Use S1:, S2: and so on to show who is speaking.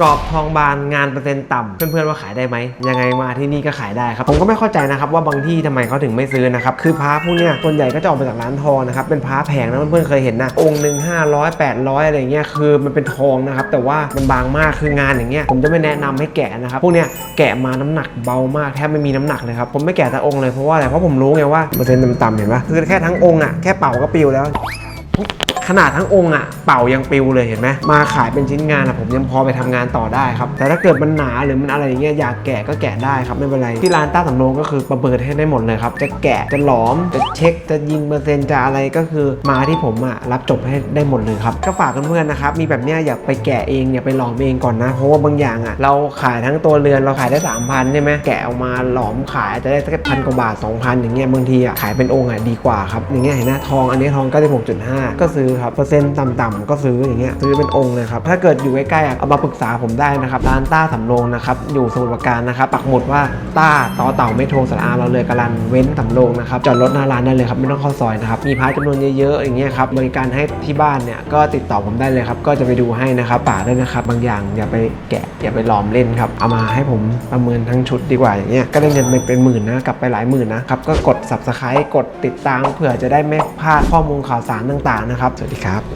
S1: กรอบทองบานงานเปอร์เซ็นต์ต่ำเพื่อนๆว่าขายได้ไหมยังไงมาที่นี่ก็ขายได้ครับผมก็ไม่เข้าใจนะครับว่าบางที่ทำไมเขาถึงไม่ซื้อนะครับคือพระพวกเนี้ยส่วนใหญ่ก็จะออกมาจากร้านทองนะครับเป็นพระแพงนะเพื่อนๆเคยเห็นนะองค์หนึ่ง500 800อยอะไรเงี้ยคือมันเป็นทองนะครับแต่ว่ามันบางมากคืองานอย่างเงี้ยผมจะไม่แนะนำให้แกะนะครับพวกเนี้ยแกะมาน้ำหนักเบามากแทบไม่มีน้ำหนักเลยครับผมไม่แกะทั้งองค์เลยเพราะว่าอะไรเพราะผมรู้ไงว่าเปอร์เซ็นต์ต่ำๆเห็นปะคือแค่ทั้งองค์อะแค่เป่าก็ปิวแล้ว ขนาดทั้งองค์อะเป่ายังปิวเลยเห็นไหมมาขายเป็นชิ้นงานอะผมยังพอไปทำงานต่อได้ครับแต่ถ้าเกิดมันหนาหรือมันอะไรอย่างเงี้ยอยากแกะก็แกะได้ครับไม่เป็นไรที่ร้านต้าสำโรงก็คือประเมินให้ได้หมดเลยครับจะแกะจะหลอมจะเช็คจะยิงเปอร์เซ็นต์จะอะไรก็คือมาที่ผมอะรับจบให้ได้หมดเลยครับก็ฝากเพื่อนๆนะครับมีแบบเนี้ยอยากไปแกะเองอย่าไปหลอมเองก่อนนะ เพราะว่าบางอย่างอะเราขายทั้งตัวเรือนเราขายได้ 3,000ใช่ไหมแกะออกมาหลอมขายจะได้สักพันกว่าบาท2,000อย่างเงี้ยบางทีอะขายเป็นองค์อะดีกว่าครับอย่างเงี้ยเห็นไหมทองอันนี้ทอง96.5ก็ซื้อครับเปอร์เซ็นต์ต่ำๆก็ซื้ออย่างเงี้ยซื้อเป็นองค์เลยครับถ้าเกิดอยู่ใกล้ๆเอามาปรึกษาผมได้นะครับร้านต้าสำโรงนะครับอยู่สมุทรปราการนะครับปักหมุดว่าต้าต่อเต่าไม่โทรสระอาเราเลยกาลันเว้นสำโรงนะครับจอดรถหน้าร้านได้เลยครับไม่ต้องเข้าซอยนะครับมีพาร์ทจำนวนเยอะๆอย่างเงี้ยครับบริการให้ที่บ้านเนี่ยก็ติดต่อผมได้เลยครับก็จะไปดูให้นะครับป่าด้วยนะครับบางอย่างอย่าไปแกะอย่าไปหลอมเล่นครับเอามาให้ผมประเมินทั้งชุดดีกว่าอย่างเงี้ยก็ได้เงินไปเป็นหมื่นนะกลับไปหลายหมื่นนะครับก็กด subscribe กดติดตามเผื่อจะได้ไม่พลาดข้อมูลข่าวสารต่างๆนะครับสวัสดีครับ